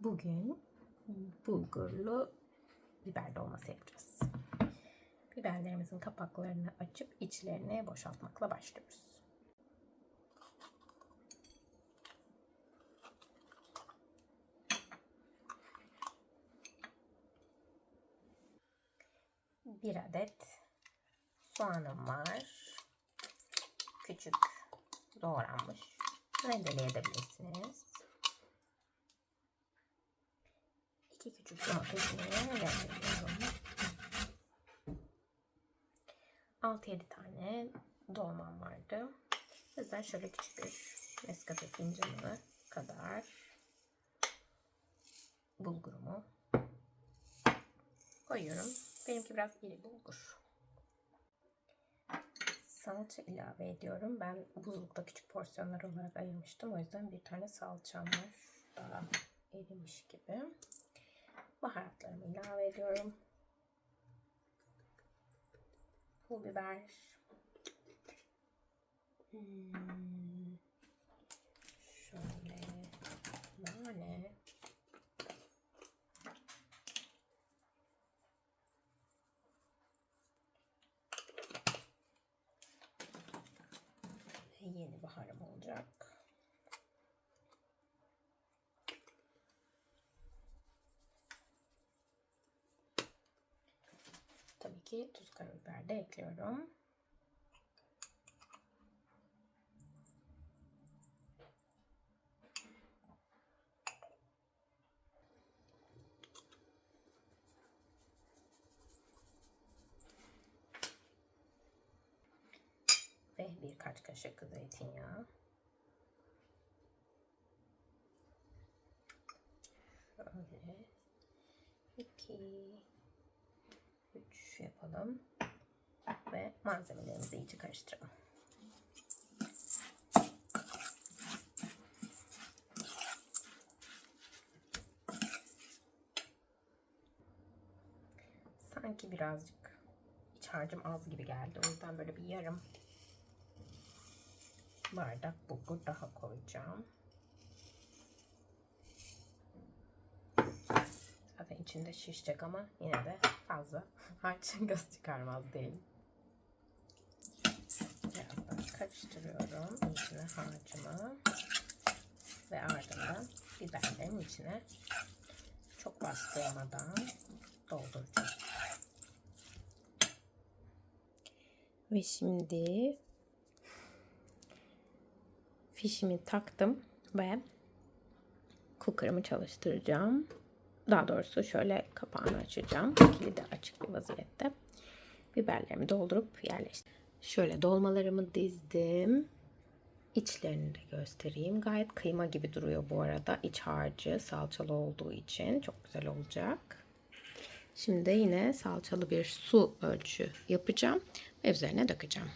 Bugün bulgurlu biber dolması yapacağız. Biberlerimizin kapaklarını açıp içlerini boşaltmakla başlıyoruz. Bir adet soğanım var. Küçük doğranmış. Rendeleyebilirsiniz. İki küçük rendeliyorum. 6-7 tane dolmam vardı. O yüzden şöyle küçük bir Nescafe fincanı kadar bulgurumu koyuyorum. Benimki biraz iri bulgur. Salça ilave ediyorum. Ben buzlukta küçük porsiyonlar olarak ayırmıştım. O yüzden bir tane salçam var. Daha erimiş gibi. Baharatlarımı ilave ediyorum. Pul biber. Hmm. Şöyle nane. Ve yeni baharım olacak. Ki tuz karabiber de ekliyorum. Ve birkaç kaşık zeytinyağı. Şöyle. iki, üç yapalım. Ve malzemelerimizi iyice karıştıralım. Sanki birazcık iç harcım az gibi geldi. O yüzden böyle bir yarım bardak bulgur daha koyacağım. Zaten içinde şişecek ama yine de fazla harç göz çıkarmaz değil. Biraz daha karıştırıyorum içine harcımı ve ardından biberlerin içine çok bastırmadan dolduracağım. Ve şimdi fişimi taktım ve cooker'ımı çalıştıracağım. Daha doğrusu şöyle kapağını açacağım. Kilidi açık bir vaziyette. Biberlerimi doldurup yerleştirdim. Şöyle dolmalarımı dizdim. İçlerini de göstereyim. Gayet kıyma gibi duruyor bu arada. İç harcı salçalı olduğu için çok güzel olacak. Şimdi yine salçalı bir su ölçü yapacağım ve üzerine dökeceğim.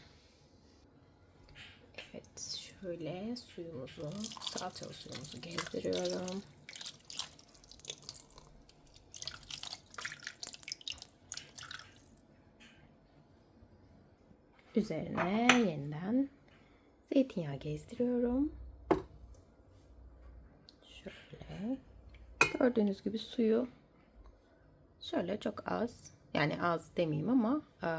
Evet, şöyle suyumuzu, salçalı suyumuzu gezdiriyorum. Üzerine yeniden zeytinyağı gezdiriyorum. Şöyle. Gördüğünüz gibi suyu şöyle çok az, yani az demeyeyim ama e,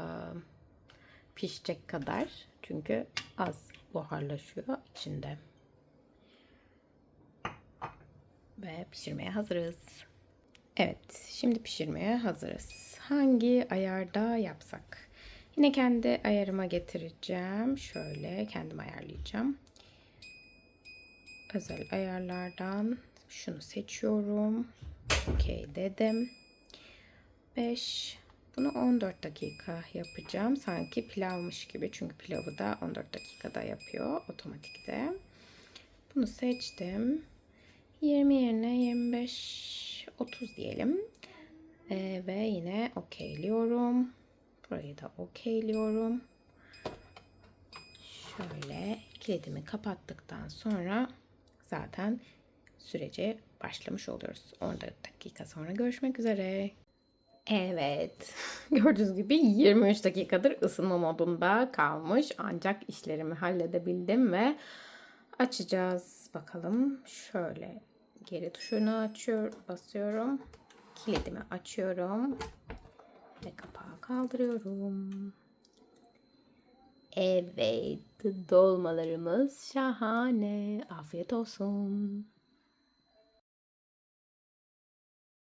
pişecek kadar. Çünkü az buharlaşıyor içinde. Ve pişirmeye hazırız. Evet, şimdi pişirmeye hazırız. Hangi ayarda yapsak? Yine kendi ayarıma getireceğim. Şöyle kendim ayarlayacağım. Özel ayarlardan şunu seçiyorum. Okey dedim. 5 bunu 14 dakika yapacağım. Sanki pilavmış gibi. Çünkü pilavı da 14 dakikada yapıyor otomatikte. Bunu seçtim. 20 yerine 25 30 diyelim. Ee, ve yine okeyliyorum. Burayı da okeyliyorum. Şöyle kilidimi kapattıktan sonra zaten sürece başlamış oluyoruz. 14 dakika sonra görüşmek üzere. Evet. Gördüğünüz gibi 23 dakikadır ısınma modunda kalmış. Ancak işlerimi halledebildim ve açacağız. Bakalım şöyle geri tuşunu açıyor, basıyorum. Kilidimi açıyorum. Ve kapağı kaldırıyorum. Evet, dolmalarımız şahane. Afiyet olsun.